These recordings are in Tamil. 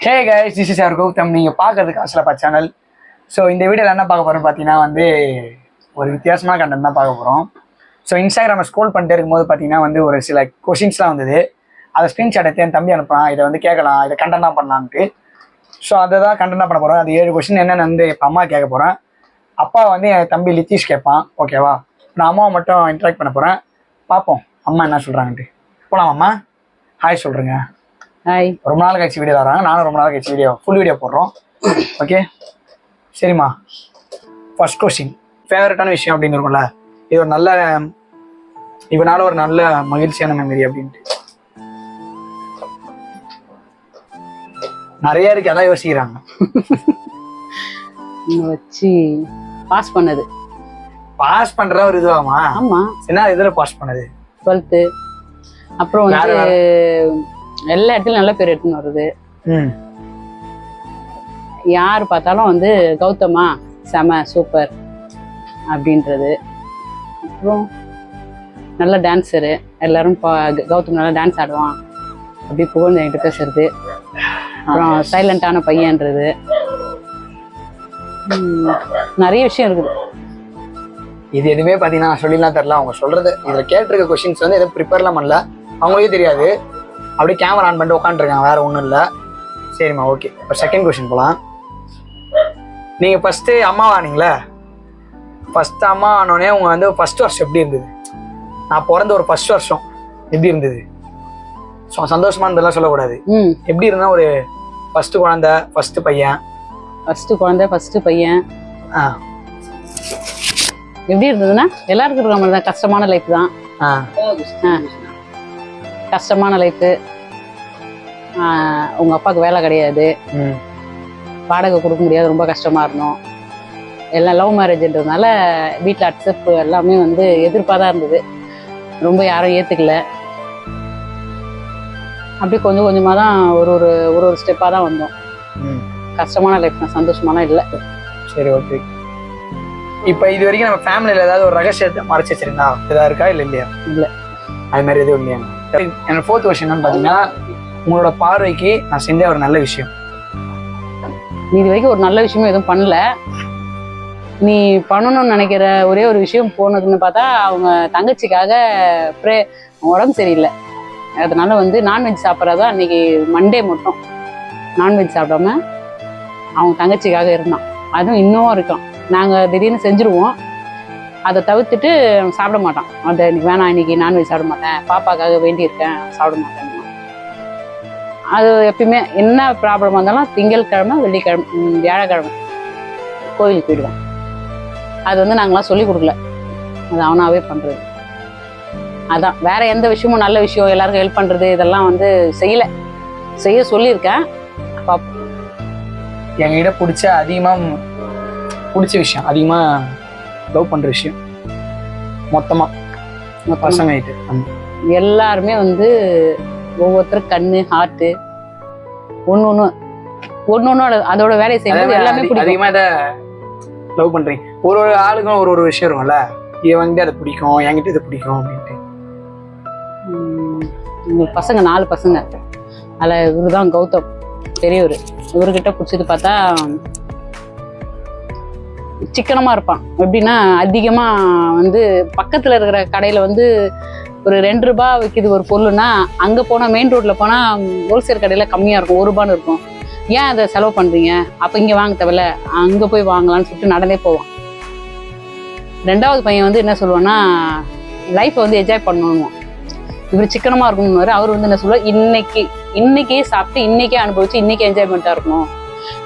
Hey guys this is our Gautham நீங்கள் பார்க்கறதுக்கு அசலப்பா சேனல் ஸோ இந்த வீடியோவில் என்ன பார்க்க போகிறோம் பார்த்தீங்கன்னா வந்து ஒரு வித்தியாசமான கண்டென்ட் தான் பார்க்க போகிறோம் ஸோ இன்ஸ்டாகிராமை ஸ்க்ரோல் பண்ணிட்டு இருக்கும்போது பார்த்தீங்கன்னா வந்து ஒரு சில கொஷின்ஸ்லாம் வந்தது. அதை ஸ்க்ரீன்ஷாட் எடுத்து என் தம்பி அனுப்புறான். இதை வந்து கேட்கலாம். இதை கண்டென்ட் பண்ணலான்ட்டு. ஸோ அதை தான் கண்டென்ட் பண்ண போகிறோம் அது ஏழு கொஷின் என்னென்னு வந்து இப்போ அம்மா கேட்க போகிறேன் அப்பா வந்து என் தம்பி லித்தீஷ் கேட்பான். ஓகேவா நான் அம்மாவை மட்டும் இன்ட்ராக்ட் பண்ண போகிறேன் பார்ப்போம். அம்மா என்ன சொல்கிறாங்கன்ட்டு போகலாம் அம்மா. ஹாய் சொல்கிறேங்க ஹாய் ரொம்ப நாள் கழிச்சு வீடியோ வராங்க. நானும் ரொம்ப நாள் கழிச்சு வீடியோ ஃபுல் வீடியோ போடுறோம். ஓகே சரிம்மா. ஃபர்ஸ்ட் கொஸ்டின் ஃபேவரட்டான விஷயம் அப்படின்னு இருக்கும்ல. இது ஒரு நல்ல இவனால ஒரு நல்ல மகிழ்ச்சியான மெமரி அப்படின்ட்டு. நிறைய இருக்கு அதான் யோசிக்கிறாங்க. வச்சு பாஸ் பண்ணது. பாஸ் பண்ற ஒரு இதுவாமா ஆமா. என்ன இதுல பாஸ் பண்ணது? டுவெல்த்து அப்புறம் வந்து எல்லா இடத்துலயும் நல்ல பேர் எடுத்துன்னு வருது. யார் பார்த்தாலும் வந்து கௌதமா செம சூப்பர் அப்படின்றது. அப்புறம் நல்ல டான்ஸரு எல்லாரும் கௌதம் நல்லா டான்ஸ் ஆடுவான். அப்படி புகழ்ந்து என்கிட்ட பேசுறது. அப்புறம் சைலண்டான பையன்றது. நிறைய விஷயம் இருக்குது. இது எதுவுமே பார்த்தீங்கன்னா சொல்லிலாம் தெரில அவங்க சொல்றது இதுல கேட்டிருக்க கொஷின்ஸ் வந்து எதுவும் ப்ரிப்பேர்லாம் பண்ணல. அவங்களுக்கே தெரியாது. அப்படியே கேமரா ஆன் பண்ணிட்டு உட்காந்துருக்காங்க வேற ஒன்றும் இல்லை. சரிம்மா ஓகே இப்போ செகண்ட் கொஷின் போகலாம் நீங்கள் ஃபஸ்ட்டு அம்மா ஆனீங்களே? ஃபஸ்ட்டு அம்மா ஆனோடனே உங்க வந்து ஃபர்ஸ்ட் வருஷம் எப்படி இருந்தது? நான் பிறந்த ஒரு ஃபர்ஸ்ட் வருஷம் எப்படி இருந்தது? ஸோ சந்தோஷமா இருந்ததெல்லாம் சொல்லக்கூடாது. ம். எப்படி இருந்தா ஒரு ஃபர்ஸ்ட் குழந்தை ஃபர்ஸ்ட் பையன்? ஃபர்ஸ்ட் குழந்தை ஃபர்ஸ்ட் பையன். ஆ. எப்படி இருந்ததுன்னா எல்லாருக்கும் இருக்கிற மாதிரி தான் கஷ்டமான லைஃப் தான். ஆ. ஆ. கஷ்டமான லைஃபு உங்க அப்பாவுக்கு வேலை கிடையாது. வாடகை கொடுக்க முடியாது ரொம்ப கஷ்டமா இருந்தோம். எல்லாம் லவ் மேரேஜ்ன்றதுனால வீட்டில் அக்செப்ட் எல்லாமே வந்து எதிர்ப்பாக தான் இருந்தது. ரொம்ப யாரும் ஏற்றுக்கல அப்படியே கொஞ்சம் கொஞ்சமாக தான் ஒரு ஒரு ஒரு ஒரு ஸ்டெப்பாக தான் வந்தோம். கஷ்டமான லைஃப் தான் சந்தோஷமான இல்லை. சரி ஓகே இப்போ இது வரைக்கும் நம்ம ஃபேமிலியில் ஏதாவது ஒரு ரகசியத்தை மறைச்சு வச்சிருந்தா ஏதாவது இருக்கா இல்லை இல்லையா? இல்ல. அது மாதிரி எதுவும் இல்லையா? என்னோட ஃபோர்த் கொஸ்டின் என்னன்னு பார்த்தீங்கன்னா உங்களோட பார்வைக்கு நான் செஞ்ச ஒரு நல்ல விஷயம். நீ இது வரைக்கும் ஒரு நல்ல விஷயமும் எதுவும் பண்ணல. நீ பண்ணணும்னு நினைக்கிற ஒரே ஒரு விஷயம் போனதுன்னு பார்த்தா அவங்க தங்கச்சிக்காக ப்ரே உடம்பு சரியில்லை. அதனால வந்து நான்வெஜ் சாப்பிட்றதா அன்னைக்கு மண்டே மட்டும். நான்வெஜ் சாப்பிடாம அவங்க தங்கச்சிக்காக இருந்தான். அதுவும் இன்னும் இருக்கான். நாங்கள் திடீர்னு செஞ்சுருவோம். அதை தவிர்த்துட்டு சாப்பிட மாட்டான். அந்த இன்னைக்கு வேணாம் இன்னைக்கு நான்வெஜ் சாப்பிட மாட்டேன். பாப்பாக்காக வேண்டியிருக்கேன். சாப்பிட மாட்டேன். அது எப்பயுமே என்ன ப்ராப்ளமாக இருந்தாலும் திங்கட்கிழமை வெள்ளிக்கிழமை வியாழக்கிழமை கோயிலுக்கு போயிடுவான். அது வந்து நாங்களாம் சொல்லி கொடுக்கல. அது அவனாகவே பண்ணுறது அதான் வேற எந்த விஷயமும் நல்ல விஷயம் எல்லாருக்கும் ஹெல்ப் பண்ணுறது இதெல்லாம் வந்து செய்யலை. செய்ய சொல்லியிருக்கேன். பாப்போம். எங்ககிட்ட பிடிச்ச அதிகமாக பிடிச்ச விஷயம் அதிகமாக லவ் பண்ணுற விஷயம். மொத்தமாக மொத்தமா பசங்க கிட்ட. எல்லாருமே வந்து ஒவ்வொருத்தரும் கண்ணு ஹார்ட்டு ஒன்று ஒன்று ஒன்று ஒன்று அதோட வேலையை செய்யும்போது எல்லாமே பிடிக்கும். லவ் பண்ணுறீங்க ஒரு ஒரு ஆளுக்கும் ஒரு ஒரு விஷயம் இருக்கும்ல. இவங்கிட்ட அதை பிடிக்கும் என்கிட்ட இது பிடிக்கும் அப்படின்ட்டு. பசங்க நாலு பசங்க. அதில் இவரு தான் கௌதம் பெரியவர். இவர்கிட்ட பிடிச்சது பார்த்தா சிக்கனமாக இருப்பான். எப்படின்னா அதிகமாக வந்து பக்கத்தில் இருக்கிற கடையில் வந்து ஒரு ரெண்டு ரூபா விற்கிது ஒரு பொருள்னா அங்கே போனால் மெயின் ரோட்டில் போனால் ஹோல்சேல் கடையில் கம்மியாக இருக்கும் ஒரு ரூபான்னு இருக்கும். ஏன் அதை செலவு பண்ணுறீங்க அப்போ இங்கே வாங்க தேவையில்ல. அங்கே போய் வாங்கலாம்னு சொல்லிட்டு நடந்தே போவான். ரெண்டாவது பையன் வந்து என்ன சொல்லுவான்னா லைஃப்பை வந்து என்ஜாய் பண்ணணும் இவர் சிக்கனமா இருக்கணும்னு அவர் வந்து என்ன சொல்லுவார்? இன்னைக்கு இன்னைக்கே சாப்பிட்டு இன்னைக்கே அனுபவிச்சு இன்னைக்கு என்ஜாய்மெண்ட்டாக இருக்கணும்.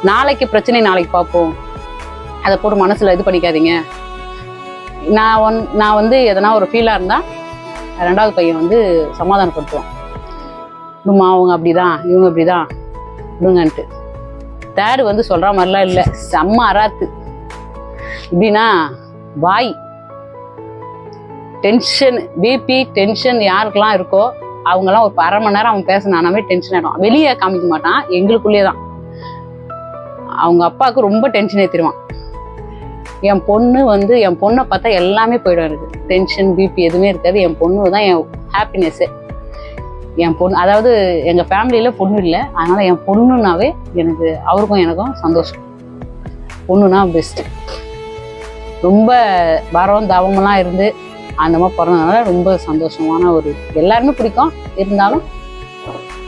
நாளைக்கு பிரச்சனை நாளைக்கு பார்ப்போம். அதை போட்டு மனசில் இது பண்ணிக்காதீங்க. நான் ஒன் நான் வந்து எதனா ஒரு ஃபீலாக இருந்தால் ரெண்டாவது பையன் வந்து சமாதானப்படுத்துவான். விடுமா அவங்க அப்படிதான் இவங்க அப்படிதான் விடுங்கன்ட்டு. தேர்டு வந்து சொல்கிற மாதிரிலாம் இல்லை. செம்ம அராத்து. எப்படின்னா வாய் டென்ஷன் பிபி டென்ஷன் யாருக்கெல்லாம் இருக்கோ அவங்கெல்லாம் ஒரு அரை மணி நேரம் அவன் பேசினானாவே டென்ஷன் ஆகிடும் வெளியே காமிக்க மாட்டான் எங்களுக்குள்ளேயே தான் அவங்க அப்பாவுக்கு ரொம்ப டென்ஷன் ஏற்றிடுவான் என் பொண்ணு வந்து என் பொண்ணை பார்த்தா எல்லாமே போயிடும் எனக்கு. டென்ஷன் பிபி எதுவுமே இருக்காது. என் பொண்ணு தான் என் ஹாப்பினஸ்ஸு என் பொண்ணு அதாவது எங்கள் ஃபேமிலியில் பொண்ணு இல்லை. அதனால் என் பொண்ணுனாவே எனக்கு அவருக்கும் எனக்கும் சந்தோஷம். பொண்ணுனா பெஸ்ட்டு ரொம்ப வரம் தவமெல்லாம் இருந்து அந்த மாதிரி பிறந்ததுனால ரொம்ப சந்தோஷமான ஒரு எல்லாருமே பிடிக்கும். இருந்தாலும்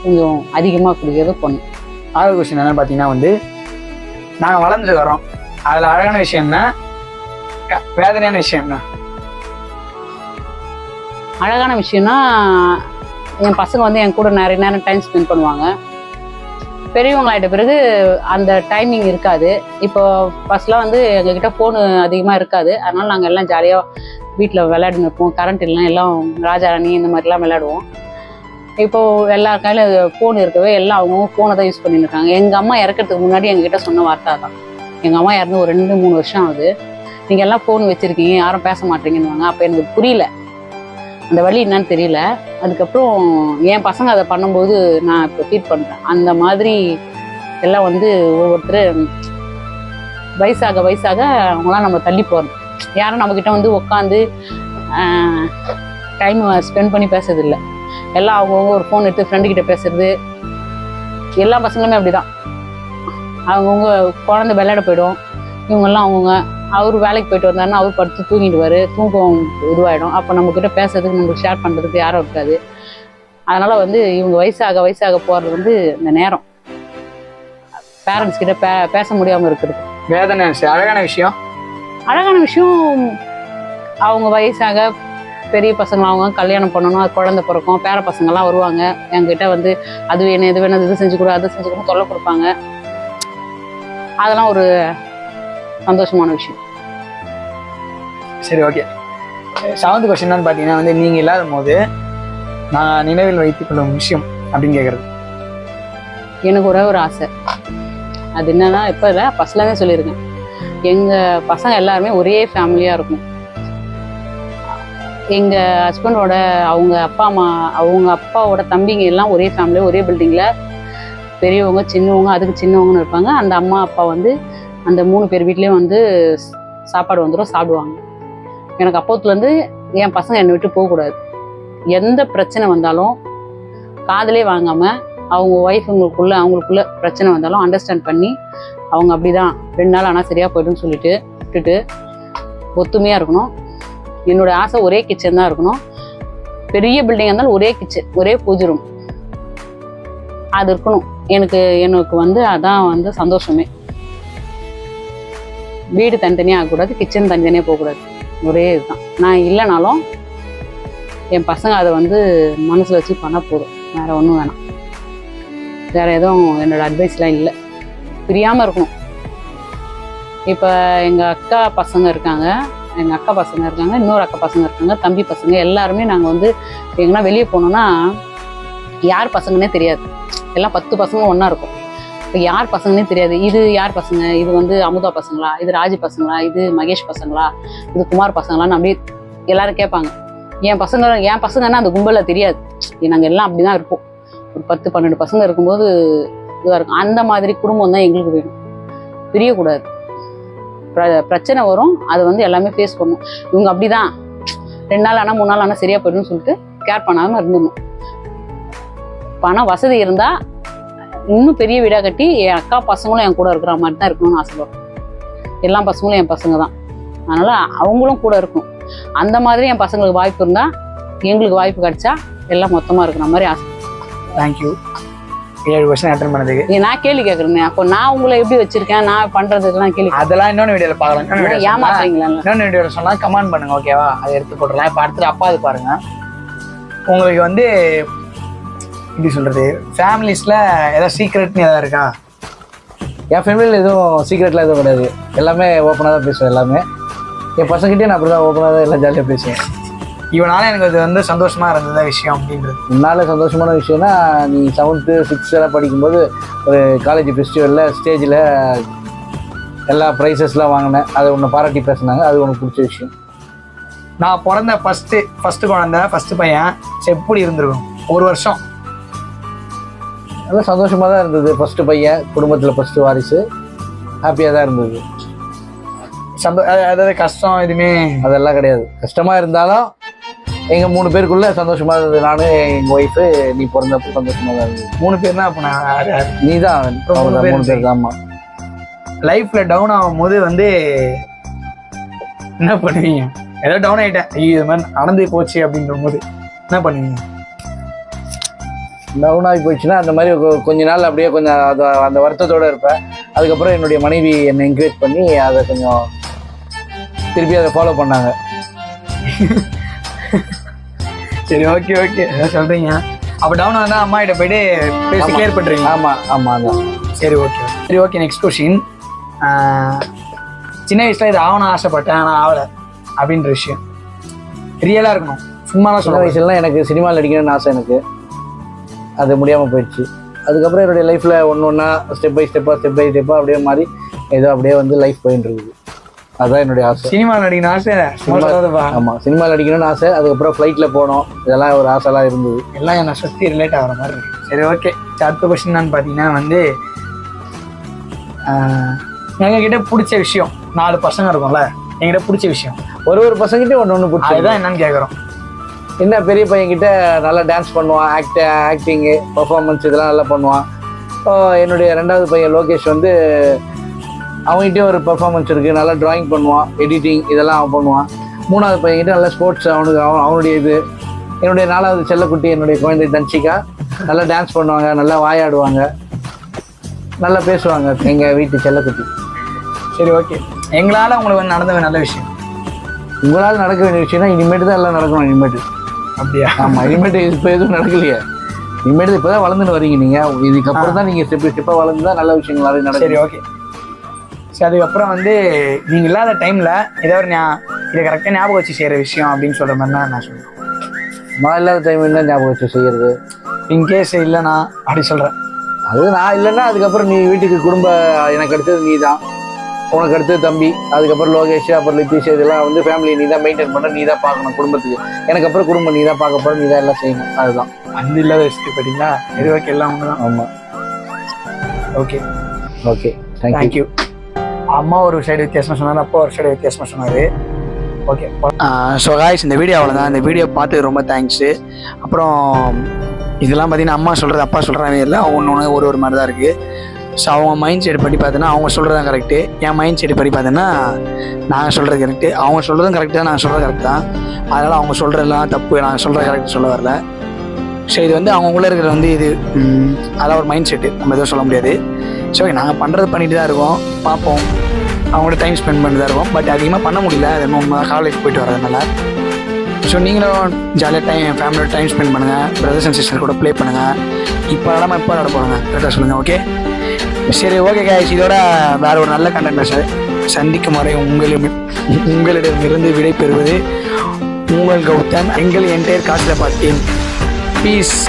கொஞ்சம் அதிகமாக பிடிக்கிறது பொண்ணு. ஆறு கொஸ்டின் என்னென்னு பார்த்தீங்கன்னா வந்து நாங்கள் வளர்ந்துட்டு வரோம் அதில் அழகான விஷயம் என்ன? வேதனையான விஷயம் என்ன? அழகான விஷயம்னா என் பசங்க வந்து என் கூட நிறைய நேரம் டைம் ஸ்பெண்ட் பண்ணுவாங்க. பெரியவங்களாயிட்ட பிறகு அந்த டைமிங் இருக்காது. இப்போ ஃபஸ்ட்லாம் வந்து எங்ககிட்ட ஃபோனு அதிகமாக இருக்காது. அதனால நாங்கள் எல்லாம் ஜாலியாக வீட்டில் விளையாடின்னு இருப்போம். கரண்ட் இல்லைனா எல்லாம் ராஜாராணி இந்த மாதிரிலாம் விளையாடுவோம். இப்போ எல்லார் கையில் ஃபோன் இருக்கவே எல்லாம் அவங்கவுங்க ஃபோனை தான் யூஸ் பண்ணிட்டு இருக்காங்க. எங்கள் அம்மா இறக்கிறதுக்கு முன்னாடி எங்ககிட்ட சொன்ன வார்த்தை தான் எங்கள் அம்மா இறந்து ஒரு ரெண்டு மூணு வருஷம் ஆகுது. நீங்கள் எல்லாம் ஃபோன் வச்சுருக்கீங்க யாரும் பேச மாட்டீங்கன்னு அப்போ எனக்கு புரியல. அந்த வழி என்னன்னு தெரியல. அதுக்கப்புறம் என் பசங்க அதை பண்ணும்போது நான் இப்போ ஃபீட் பண்ணுறேன் அந்த மாதிரி எல்லாம் வந்து ஒவ்வொருத்தர் வயசாக வயசாக அவங்களாம் நம்ம தள்ளி போகிறது யாரும் நம்மக்கிட்ட வந்து உட்காந்து டைம் ஸ்பெண்ட் பண்ணி பேசுறதில்ல. எல்லாம் அவங்கவுங்க ஒரு ஃபோன் எடுத்து ஃப்ரெண்டு கிட்ட பேசுறது. எல்லா பசங்களுமே அப்படிதான். அவங்கவுங்க குழந்தை விளையாட போயிடும். இவங்கெல்லாம் அவங்கவுங்க அவர் வேலைக்கு போயிட்டு வந்தாருன்னா அவர் படுத்து தூங்கிடுவார். தூக்கம் இதுவாயிடும். அப்போ நம்மக்கிட்ட பேசுறதுக்கு நம்மளுக்கு ஷேர் பண்ணுறதுக்கு யாரும் இருக்காது. அதனால வந்து இவங்க வயசாக வயசாக போகிறது வந்து இந்த நேரம். பேரண்ட்ஸ் கிட்ட பே பேச முடியாமல் இருக்கிறது. வேதனை விஷயம் அழகான விஷயம். அழகான விஷயம் அவங்க வயசாக பெரிய பசங்க அவங்க கல்யாணம் பண்ணணும் அது குழந்தை பிறக்கும் பேர பசங்கள்லாம் வருவாங்க. என்கிட்ட வந்து அது வேணும் இது வேணும் இது செஞ்சு கொடு அது செஞ்சு கொடு தொல்லை கொடுப்பாங்க. அதெல்லாம் ஒரு சந்தோஷமான விஷயம். சரி ஓகே செவன்த் கொஸ்டின் என்னன்னு பார்த்தீங்கன்னா வந்து நீங்கள் இல்லாத போது நான் நினைவில் வைத்துக் கொள்ளும் விஷயம் அப்படின்னு கேட்குறது எனக்கு ஒரே ஒரு ஆசை. அது என்னன்னா இப்போ இல்லை ஃபர்ஸ்ட்லேருந்தே சொல்லியிருக்கேன் எங்கள் பசங்க எல்லாருமே ஒரே ஃபேமிலியாக இருக்கும். எங்கள் ஹஸ்பண்டோட அவங்க அப்பா அம்மா அவங்க அப்பாவோட தம்பிங்க எல்லாம் ஒரே ஃபேமிலி ஒரே பில்டிங்கில் பெரியவங்க சின்னவங்க அதுக்கு சின்னவங்கன்னு இருப்பாங்க. அந்த அம்மா அப்பா வந்து அந்த மூணு பேர் வீட்லேயும் வந்து சாப்பாடு வந்துடும் சாப்பிடுவாங்க. எனக்கு அப்போத்துலேருந்து என் பசங்க என்னை விட்டு போகக்கூடாது. எந்த பிரச்சனை வந்தாலும் காதலே வாங்காமல் அவங்க ஒய்ஃபுங்களுக்குள்ள அவங்களுக்குள்ள பிரச்சனை வந்தாலும் அண்டர்ஸ்டாண்ட் பண்ணி அவங்க அப்படி தான் ரெண்டு நாள் ஆனால் சரியாக போய்ட்டுன்னு சொல்லிட்டு விட்டுட்டு ஒத்துமையாக இருக்கணும். என்னோட ஆசை ஒரே கிச்சன் தான் இருக்கணும். பெரிய பில்டிங் இருந்தாலும் ஒரே கிச்சன் ஒரே பூஜை ரூம் அது இருக்கணும். எனக்கு எனக்கு வந்து அதான் வந்து சந்தோஷமே. வீடு தனித்தனியாக ஆகக்கூடாது கிச்சன் தனித்தனியாக போகக்கூடாது. ஒரே இதுதான். நான் இல்லைனாலும் என் பசங்க அதை வந்து மனசில் வச்சு பண்ணால் போதும். வேற ஒன்றும் வேணாம். வேற எதுவும் என்னோட அட்வைஸ்லாம் இல்லை. பிரியாமல் இருக்கணும். இப்போ எங்கள் அக்கா பசங்க இருக்காங்க. எங்கள் அக்கா பசங்க இருக்காங்க இன்னொரு அக்கா பசங்க இருக்காங்க தம்பி பசங்க எல்லாருமே நாங்கள் வந்து எங்கன்னா வெளியே போனோம்னா யார் பசங்கன்னே தெரியாது. எல்லாம் பத்து பசங்களும் ஒன்றா இருக்கும். இப்போ யார் பசங்கன்னே தெரியாது. இது யார் பசங்க? இது வந்து அமுதா பசங்களா? இது ராஜி பசங்களா? இது மகேஷ் பசங்களா? இது குமார் பசங்களான்னு அப்படியே எல்லாரும் கேட்பாங்க. என் பசங்க என் பசங்கன்னா அந்த கும்பலில் தெரியாது. நாங்கள் எல்லாம் அப்படி தான் இருப்போம். ஒரு பத்து பன்னெண்டு பசங்க இருக்கும்போது இதுவாக இருக்கும். அந்த மாதிரி குடும்பம் தான் எங்களுக்கு வேணும். பிரியக்கூடாது. பிர- பிரச்சனை வரும். அதை வந்து எல்லாமே ஃபேஸ் பண்ணும் இவங்க அப்படிதான். ரெண்டு நாள் ஆனால் மூணு நாள் ஆனால் சரியாக போயிடும்னு சொல்லிட்டு கேர் பண்ணாமல் இருந்துடணும். பணம் வசதி இருந்தால் இன்னும் பெரிய வீடாக கட்டி என் அக்கா பசங்களும் என் கூட இருக்கிற மாதிரி தான் இருக்கணும்னு ஆசைப்படுறேன் எல்லா பசங்களும் என் பசங்க தான். அதனால அவங்களும் கூட இருக்கும் அந்த மாதிரி என் பசங்களுக்கு வாய்ப்பு இருந்தால் எங்களுக்கு வாய்ப்பு கிடைச்சா எல்லாம் மொத்தமாக இருக்கிற மாதிரி ஆசை. தேங்க்யூ ஏழு கொஸ்டின் அட்டன் பண்ணதுக்கு. நீ நான் கேள்வி கேட்குறேன். அப்போ நான் உங்களை எப்படி வச்சிருக்கேன்? நான் பண்றதுக்கெல்லாம் கேள்வி அதெல்லாம் இன்னொன்று வீடியோவில் பார்க்கலாம். ஏமாத்துறீங்களா? இன்னொன்று வீடியோவில் சொன்னால் கமெண்ட் பண்ணுங்க ஓகேவா அதை எடுத்து போட்டுடலாம் இப்போ அடுத்தது அப்பா அது பாருங்க. உங்களுக்கு வந்து எப்படி சொல்றது? ஃபேமிலிஸில் ஏதாவது சீக்ரெட்னு ஏதாவது இருக்கா? என் ஃபேமிலியில் எதுவும் சீக்ரெட்லாம் எதுவும் கிடையாது. எல்லாமே ஓப்பனாக தான் பேசுவேன் எல்லாமே. என் பசங்கிட்டே நான் அப்படி தான் ஓப்பனாக தான் எல்லாம் ஜாலியாக பேசுவேன். இவனால எனக்கு அது வந்து சந்தோஷமா இருந்தத விஷயம் அப்படின்றது. முன்னால் சந்தோஷமான விஷயம்னா நீ செவன்த்து சிக்ஸ்த் எல்லாம் படிக்கும்போது ஒரு காலேஜ் ஃபெஸ்டிவலில் ஸ்டேஜில் எல்லா ப்ரைஸஸ்லாம் வாங்கினேன். அதை உன்னை பாராட்டி பேசுனாங்க அது உனக்கு பிடிச்ச விஷயம். நான் பிறந்த ஃபஸ்ட்டு ஃபஸ்ட்டு குழந்தை ஃபஸ்ட்டு பையன். எப்படி இருந்திருக்கும். ஒரு வருஷம். நல்லா சந்தோஷமாக தான் இருந்தது. ஃபஸ்ட்டு பையன் குடும்பத்தில் ஃபஸ்ட்டு வாரிசு. ஹாப்பியாக தான் இருந்தது. சந்தோ அதாவது கஷ்டம் எதுவுமே அதெல்லாம் கிடையாது. கஷ்டமாக இருந்தாலும் எங்கள் மூணு பேருக்குள்ள சந்தோஷமாக இருந்தது. நானும் எங்கள் ஒய்ஃபு நீ பிறந்தப்போ சந்தோஷமாக தான் இருந்தது. மூணு பேர் தான் அப்போ நான் நீ தான் மூணு பேர் ஆமாம் லைஃப்ல டவுன் ஆகும் போது வந்து என்ன பண்ணுவீங்க? ஏதோ டவுன் ஆயிட்டேன். ஐயோ இது மாதிரி நடந்து போச்சு அப்படின்ற போது என்ன பண்ணுவீங்க? டவுன் ஆகி போயிடுச்சுன்னா அந்த மாதிரி கொஞ்ச நாள் அப்படியே கொஞ்சம் அது அந்த வருத்தத்தோடு இருப்பேன். அதுக்கப்புறம் என்னுடைய மனைவி என்னை என்கரேஜ் பண்ணி அதை கொஞ்சம் திருப்பி அதை ஃபாலோ பண்ணாங்க. சரி ஓகே ஓகே ஏதோ சொல்றீங்க? அப்ப டவுன் ஆனா அம்மா கிட்ட போயிட்டு பேசி. கிளியர் பண்றீங்க ஆமாம் ஆமாம் அதான் சரி ஓகே சரி ஓகே நெக்ஸ்ட் கொஸ்டின் சின்ன வயசுல இது ஆகணும் ஆசைப்பட்டேன் ஆனால் ஆகலை. அப்படின்ற விஷயம். ரியலா இருக்கணும். சும்மாலாம் சின்ன சொல்ல வயசுலலாம் எனக்கு சினிமாவில் நடிக்கணும்னு ஆசை எனக்கு. அது முடியாமல் போயிடுச்சு. அதுக்கப்புறம் என்னுடைய லைஃப்பில் ஒன்று ஒன்றா ஸ்டெப் பை ஸ்டெப்பாக ஸ்டெப் பை ஸ்டெப்பாக அப்படியே மாறி ஏதோ அப்படியே வந்து லைஃப் போயிட்டு இருக்குது. அதுதான் என்னுடைய ஆசை. சினிமா நடிக்கணும் ஆசை. ஆமாம் சினிமாவில் நடிக்கணும்னு ஆசை. அதுக்கப்புறம் ஃப்ளைட்டில் போனோம். இதெல்லாம் ஒரு ஆசைலாம் இருந்தது. எல்லாம் என்னை சுற்றி ரிலேட் ஆகிற மாதிரி இருக்கு. சரி ஓகே அடுத்த கொஸ்டின் என்னன்னு பார்த்தீங்கன்னா வந்து ஆஹ், எங்ககிட்ட பிடிச்ச விஷயம் நாலு பசங்க இருக்கும்ல. என்கிட்ட பிடிச்ச விஷயம். ஒரு ஒரு பசங்கிட்டே ஒன்று ஒன்று பிடிச்சது அதுதான் என்னன்னு கேட்குறோம் என்ன பெரிய பையன்கிட்ட நல்லா டான்ஸ் பண்ணுவான் ஆக்ட் ஆக்டிங்கு பர்ஃபார்மன்ஸ் இதெல்லாம் நல்லா பண்ணுவான். என்னுடைய ரெண்டாவது பையன் லோகேஷ் வந்து அவன்கிட்டயும் ஒரு பர்ஃபார்மன்ஸ் இருக்குது நல்லா டிராயிங் பண்ணுவான் எடிட்டிங் இதெல்லாம் அவன் பண்ணுவான். மூணாவது பையன்கிட்ட நல்லா ஸ்போர்ட்ஸ் அவனுக்கு அவன் அவனுடைய இது. என்னுடைய நாலாவது செல்லக்குட்டி என்னுடைய குழந்தை தன்ஷிகா நல்லா டான்ஸ் பண்ணுவாங்க நல்லா வாயாடுவாங்க. நல்லா பேசுவாங்க எங்கள் வீட்டு செல்லக்குட்டி. சரி ஓகே எங்களால் உங்களுக்கு வந்து நடந்த நல்ல விஷயம். உங்களால் நடக்க வேண்டிய விஷயம்னா இனிமேட்டு தான் எல்லாம் நடக்கணும் இனிமேட்டு. அப்படியா? ஆமா இனிமேட்டு இப்போ எதுவும் நடக்கலையே. இனிமேட்டு இப்போ தான் வளர்ந்துன்னு வரீங்க நீங்க. இதுக்கப்புறம் தான் நீங்க ஸ்டெப் ஸ்டெப்பாக வளர்ந்து தான் நல்ல விஷயங்கள் நிறைய நடக்கும். சரி ஓகே சரி அதுக்கப்புறம் வந்து நீங்கள் இல்லாத டைமில் ஏதோ ஒரு ஞா இதை கரெக்டாக ஞாபகம் வச்சு செய்கிற விஷயம் அப்படின்னு சொல்கிற மாதிரி தான் நான் சொல்லுவேன் நான் இல்லாத டைம் என்ன ஞாபகம் வச்சு செய்யறது? இன்கேஸ் இல்லைனா அப்படி சொல்கிறேன் அது நான் இல்லைன்னா அதுக்கப்புறம் நீ வீட்டுக்கு குடும்ப எனக்கு அடுத்தது நீ தான் உனக்கு அடுத்தது தம்பி அதுக்கப்புறம் லோகேஷ் அப்புறம் லித்தீஷ் இதெல்லாம் வந்து ஃபேமிலி நீ தான் மெயின்டைன் பண்ண நீ தான் பார்க்கணும் குடும்பத்துக்கு. எனக்கு அப்புறம் குடும்பம் நீ தான் பார்க்க போற நீ தான் எல்லாம் செய்யணும். அதுதான். அந்த இல்லாத விஷயத்தை பார்த்தீங்களா ஓகே எல்லாம் ஒன்று தான் ஆமா ஓகே ஓகே தேங்க்யூ அம்மா ஒரு சைடு வித்தியாசமாக சொன்னார் அப்பா ஒரு சைடு வித்தியாசமாக சொன்னார். ஓகே ஸோ காய்ஸ் இந்த வீடியோ அவ்வளோதான் இந்த வீடியோ பார்த்து ரொம்ப தேங்க்ஸு அப்புறம் இதெல்லாம் பார்த்தீங்கன்னா அம்மா சொல்கிறது அப்பா சொல்கிறாங்க இல்லை ஒன்று ஒன்று ஒரு ஒரு மாதிரி தான் இருக்குது ஸோ அவங்க மைண்ட் செட் படி பார்த்தோன்னா அவங்க சொல்கிறது தான் கரெக்டு என் மைண்ட் செட் படி பார்த்தோன்னா நாங்கள் சொல்கிறது கரெக்டு அவங்க சொல்கிறதும் கரெக்டு தான் நான் சொல்கிறது கரெக்ட் தான். அதனால் அவங்க சொல்கிறதெல்லாம் தப்பு நான் சொல்கிறது கரெக்ட் சொல்ல வரல. ஸோ இது வந்து அவங்களுக்குள்ள இருக்கிற வந்து இது. அதான் ஒரு மைண்ட் செட்டு நம்ம எதுவும் சொல்ல முடியாது. ஸோ நாங்கள் பண்ணுறது பண்ணிட்டு தான் இருக்கோம். பார்ப்போம். அவங்களோட டைம் ஸ்பெண்ட் பண்ணிட்டு தான் இருக்கோம். பட் அதிகமாக பண்ண முடியல. அது நம்ம காலேஜ் போயிட்டு வரதுனால ஸோ நீங்களும் ஜாலியாக டைம் ஃபேமிலியோட டைம் ஸ்பெண்ட் பண்ணுங்கள் பிரதர்ஸ் அண்ட் சிஸ்டர் கூட ப்ளே பண்ணுங்கள் இப்போ இடமா இப்போ விளாட போகிறாங்க கரெக்டாக சொல்லுங்கள் ஓகே சரி ஓகே guys. இதோட வேற ஒரு நல்ல கண்டென்ட் சந்திக்கும் வரை உங்களிடம் உங்களிடமிருந்து விடை பெறுவது உங்கள் கௌதம். எங்கள் என்டையர் காசில் பார்த்தேன். பீஸ்